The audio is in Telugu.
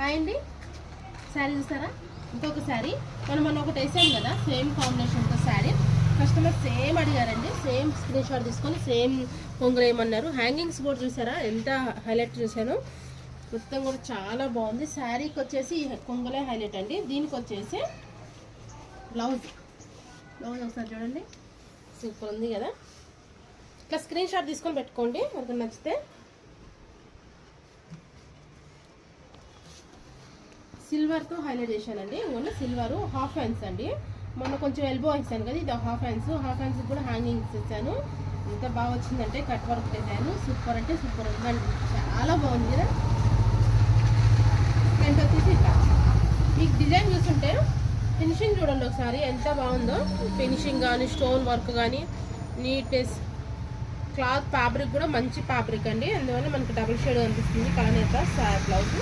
హాయ్ అండి శారీ చూసారా ఇంకొక శారీ. మనం మొన్న ఒకటి వేసాం కదా సేమ్ కాంబినేషన్తో శారీ. కస్టమర్ సేమ్ అడిగారండి సేమ్ స్క్రీన్ షాట్ తీసుకొని సేమ్ కొంగులు హ్యాంగింగ్స్ కూడా చూసారా? ఎంత హైలైట్ చూశాను. మొత్తం కూడా చాలా బాగుంది. శారీకి వచ్చేసి కొంగులే హైలైట్ అండి. దీనికి వచ్చేసి బ్లౌజ్. బ్లౌజ్ ఒకసారి చూడండి. సూపర్ ఉంది కదా. ఇట్లా స్క్రీన్ షాట్ తీసుకొని పెట్టుకోండి మనకు నచ్చితే. సిల్వర్తో హైలైట్ చేశానండి. ఓన్లీ సిల్వర్ హాఫ్ హ్యాండ్స్ అండి. మొన్న కొంచెం ఎల్బో ఇస్తాను కదా ఇది హాఫ్ హ్యాండ్స్. హాఫ్ హ్యాండ్స్ కూడా హ్యాంగింగ్స్ ఇచ్చాను. ఎంత బాగా వచ్చిందంటే కట్ వర్క్ పెట్టాను. సూపర్ అంటే సూపర్ ఉందండి. చాలా బాగుంది కదా. ఫ్రంట్ వచ్చేసి ఇట్లా. మీకు డిజైన్ చూస్తుంటే ఫినిషింగ్ చూడండి ఒకసారి ఎంత బాగుందో. ఫినిషింగ్ కానీ స్టోన్ వర్క్ కానీ నీట్నెస్. క్లాత్ ఫ్యాబ్రిక్ కూడా మంచి ఫ్యాబ్రిక్ అండి. అందువల్ల మనకి డబుల్ షేడ్ కనిపిస్తుంది. కలనేత బ్లౌజ్.